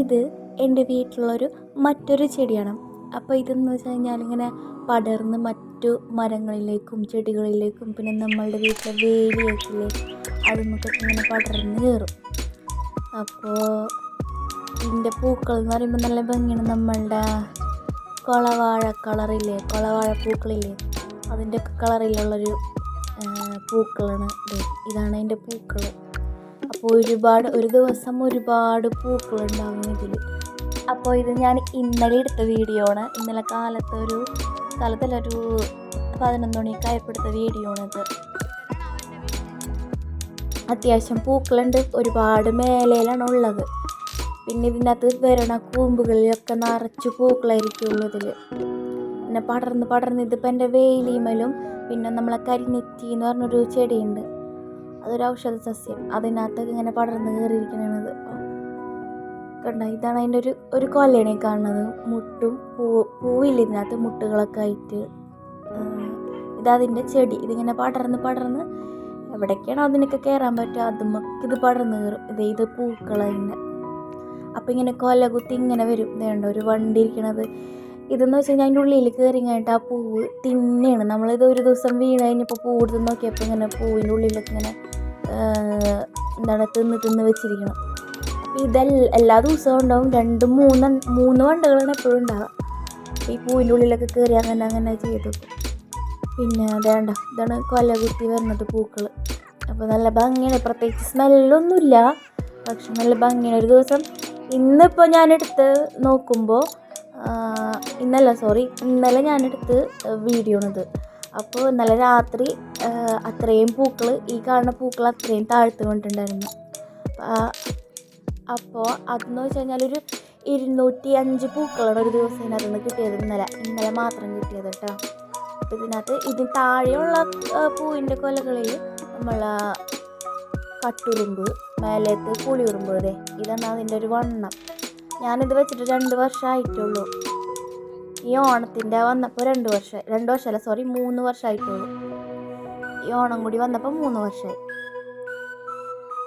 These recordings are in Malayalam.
ഇത് എന്റെ വീട്ടിലുള്ളൊരു മറ്റൊരു ചെടിയാണ്. അപ്പോൾ ഇതെന്ന് വെച്ച് കഴിഞ്ഞാൽ ഇങ്ങനെ പടർന്ന് മറ്റു മരങ്ങളിലേക്കും ചെടികളിലേക്കും പിന്നെ നമ്മളുടെ വീട്ടിലെ വേലിയൊക്കെ അതുമൊക്കെ ഇങ്ങനെ പടർന്ന് കയറും. അപ്പോൾ ഇതിന്റെ പൂക്കൾ എന്ന് പറയുമ്പോൾ നല്ല ഭംഗിയാണ് നമ്മളുടെ കൊളവാഴ കളറില്ലേ കൊളവാഴ പൂക്കളില്ലേ അതിന്റെയൊക്കെ കളറിലുള്ളൊരു പൂക്കളാണ് ഇത്. ഇതാണ് അതിന്റെ പൂക്കൾ. ഒരുപാട് ഒരു ദിവസം ഒരുപാട് പൂക്കളുണ്ടാകും ഇതിൽ അപ്പോൾ ഇത് ഞാൻ ഇന്നലെ എടുത്ത വീഡിയോ ആണ്. ഇന്നലെ കാലത്ത് ഒരു പതിനൊന്ന് മണിയൊക്കെ ആയപ്പോൾ വീഡിയോ ആണിത് അത്യാവശ്യം പൂക്കളുണ്ട്. ഒരുപാട് മേലയിലാണ് ഉള്ളത്. പിന്നെ ഇതിനകത്ത് വരണ കൂമ്പുകളിലൊക്കെ നിറച്ച് പൂക്കളായിരിക്കുള്ളൂ ഇതിൽ പിന്നെ പടർന്ന് പടർന്ന് ഇതിപ്പോൾ എന്റെ വേലിമലും പിന്നെ നമ്മളെ കരിനെറ്റി എന്ന് പറഞ്ഞൊരു ചെടിയുണ്ട്. അതൊരു ഔഷധ സസ്യം. അതിനകത്തൊക്കെ ഇങ്ങനെ പടർന്ന് കയറിയിരിക്കണത് കണ്ട? ഇതാണ് അതിന്റെ ഒരു ഒരു കൊലയാണ് കാണുന്നത്. മുട്ടും പൂ പൂവില്ല ഇതിനകത്ത്? മുട്ടുകളൊക്കെ ആയിട്ട്. ഇതതിന്റെ ചെടി. ഇതിങ്ങനെ പടർന്ന് പടർന്ന് എവിടേക്കാണോ അതിനൊക്കെ കയറാൻ പറ്റുക? അതുമൊക്കെ ഇത് പടർന്ന് കയറും. ഇത് ഇത് പൂക്കളതിന്റെ അപ്പം ഇങ്ങനെ കൊല കുത്തി ഇങ്ങനെ വരും. ഇതേണ്ട ഒരു വണ്ടി ഇരിക്കണത്. ഇതെന്ന് വെച്ച് കഴിഞ്ഞാൽ അതിന്റെ ഉള്ളിൽ കയറി കഴിഞ്ഞിട്ട് ആ പൂവ് തിന്നെയാണ്. നമ്മളിത് ഒരു ദിവസം വീണ് കഴിഞ്ഞപ്പോൾ പൂ എടുത്ത് നോക്കിയപ്പോൾ ഇങ്ങനെ പൂവിന്റെ ഉള്ളിലൊക്കെ ഇങ്ങനെ എന്താണ് തിന്ന് തിന്ന് വെച്ചിരിക്കണം. ഇതെല്ലാം എല്ലാ ദിവസവും ഉണ്ടാവും. രണ്ട് മൂന്ന് മൂന്ന് വണ്ടുകളാണ് എപ്പോഴും ഉണ്ടാവുക. ഈ പൂവിന്റെ ഉള്ളിലൊക്കെ കയറി അങ്ങനെ അങ്ങനെ ചെയ്തു. പിന്നെ അതേണ്ട ഇതാണ് കൊല കുത്തി വരുന്നത് പൂക്കൾ അപ്പോൾ നല്ല ഭംഗിയാണ്. പ്രത്യേകിച്ച് സ്മെല്ലൊന്നുമില്ല. പക്ഷെ നല്ല ഭംഗിയാണ്. ഒരു ദിവസം ഇന്നിപ്പോൾ ഞാനെടുത്ത് നോക്കുമ്പോൾ ഇന്നല്ല സോറി ഇന്നലെ ഞാനെടുത്ത് വീഡിയോ ആണിത് അപ്പോൾ ഇന്നലെ രാത്രി അത്രയും പൂക്കൾ ഈ കാണുന്ന പൂക്കൾ അത്രയും താഴ്ത്തു കൊണ്ടുണ്ടായിരുന്നു അപ്പോൾ അതെന്ന് വെച്ച് കഴിഞ്ഞാൽ ഒരു ഇരുന്നൂറ്റി അഞ്ച് പൂക്കളാണ് ഒരു ദിവസം ഇതിനകത്ത് നിന്ന് കിട്ടിയത് ഇന്നലെ. ഇന്നലെ മാത്രം കിട്ടിയത് കേട്ടോ. അപ്പോൾ ഇതിനകത്ത് ഇതിന് താഴെയുള്ള പൂവിന്റെ കൊലകളിൽ നമ്മൾ കട്ടുറുമ്പ് മേലേത്ത് പുളിയുറുമ്പ് അതെ. ഇതാണ് അതിന്റെ ഒരു വണ്ണം. ഞാനിത് വെച്ചിട്ട് രണ്ട് വർഷമായിട്ടുള്ളൂ ഈ ഓണത്തിന്റെ വന്നപ്പോൾ രണ്ട് വർഷമായി രണ്ട് വർഷമല്ല സോറി മൂന്ന് വർഷമായിട്ടുള്ളൂ. ഈ ഓണം കൂടി വന്നപ്പോൾ മൂന്ന് വർഷമായി.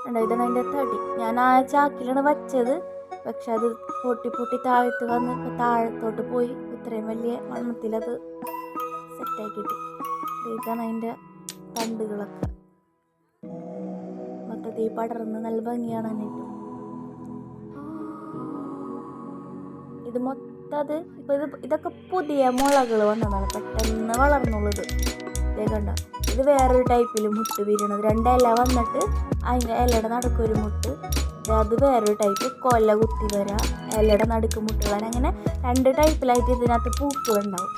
കണ്ടോ ഇതാണ് അതിന്റെ തടി. ഞാൻ ആ ചാക്കിലാണ് വച്ചത്. പക്ഷെ അത് പൊട്ടി പൊട്ടി താഴത്ത് വന്ന് താഴത്തോട്ട് പോയി. ഇത്രയും വലിയ വണ്ണത്തിലത് സെറ്റായി കിട്ടി. ഇതാണ് അതിന്റെ തണ്ടുകളൊക്കെ. മൊത്തത്തിൽ പടർന്ന് നല്ല ഭംഗിയാണ് എന്നിട്ട് ഇത് മൊത്തം അത് ഇപ്പൊ ഇത് ഇതൊക്കെ പുതിയ മുളകൾ വന്നതാണ്. പെട്ടെന്ന് വളർന്നുള്ളത്. ഇതേ കണ്ട? ഇത് വേറൊരു ടൈപ്പിൽ മുട്ട് വീരണത് രണ്ട് വന്നിട്ട് അതിന്റെ ഇലയുടെ നടുക്ക് ഒരു മുട്ട്. അത് വേറൊരു ടൈപ്പ്. കൊല കുത്തി വരാം. ഇലയുടെ നടുക്ക് മുട്ടുകളാണ്. അങ്ങനെ രണ്ട് ടൈപ്പിലായിട്ട് ഇതിനകത്ത് പൂക്കളുണ്ടാവും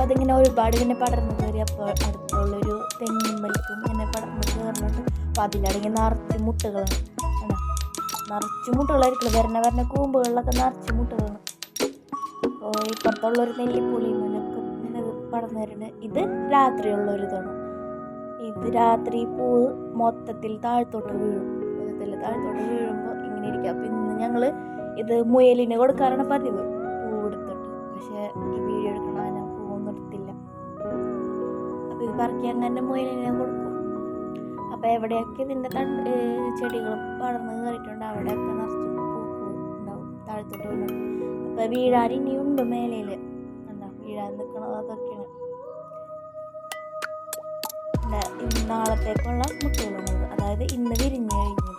അപ്പോൾ അതിങ്ങനെ ഒരുപാട് ഇങ്ങനെ പടർന്നു കയറി അപ്പോൾ അടുത്തുള്ളൊരു തെങ്ങുമ്പലിക്കും ഇങ്ങനെ പടർന്നു കയറുന്നുണ്ട്. അപ്പോൾ അതിലാണെങ്കിൽ നിറച്ച് മുട്ടുകളാണ്? നിറച്ച് മുട്ടുകളായിരിക്കും വരണ വരണ കൂമ്പുകളിലൊക്കെ നിറച്ച് മുട്ടുകളാണ്. അപ്പോൾ ഇപ്പുറത്തുള്ളൊരു നെല്ലിപ്പുളിമലൊക്കെ ഇങ്ങനെ ഇത് പടർന്നു വരുന്നുണ്ട് ഇത് രാത്രിയുള്ളൊരു ഇതാണ്. ഇത് രാത്രി പൂവ് മൊത്തത്തിൽ താഴ്ത്തോട്ട് വീഴും. മൊത്തത്തിൽ താഴ്ത്തോട്ട് വീഴുമ്പോൾ ഇങ്ങനെ ഇരിക്കും. അപ്പോൾ ഇന്ന് ഞങ്ങൾ ഇത് മുയലിന് കൊടുക്കാറാണ് പതിവ്. പൂ എടുത്തിട്ട്. പക്ഷേ തന്നെ മുയലിന് കൊടുക്കും. അപ്പോൾ എവിടെയൊക്കെ ഇതിന്റെ തണ്ട് ചെടികൾ പടർന്ന് കയറിയിട്ടുണ്ട് അവിടെയൊക്കെ നിറച്ച് പൂക്കൾ ഉണ്ടാവും താഴത്തോട്ട് അപ്പോൾ വീഴാൻ ഇനിയുണ്ട് മേലയിൽ ഉണ്ടാവും വീഴാൻ നിൽക്കണത് അതൊക്കെയാണ്. നാളത്തേക്കുള്ള മുട്ടകളാണത് അതായത് ഇന്ന് വിരിഞ്ഞ് കഴിഞ്ഞത്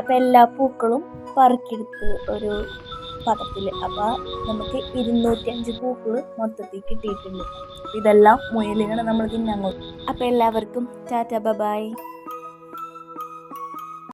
അപ്പോൾ എല്ലാ പൂക്കളും പറക്കിയെടുത്ത് ഒരു പദത്തിൽ അപ്പോൾ നമുക്ക് ഇരുന്നൂറ്റിയഞ്ച് പൂക്കൾ മൊത്തത്തിൽ കിട്ടിയിട്ടുണ്ട്. ഇതെല്ലാം മുയലുകൾ നമ്മൾ തിന്നാൻ അപ്പോൾ എല്ലാവർക്കും ടാറ്റ ബബായ്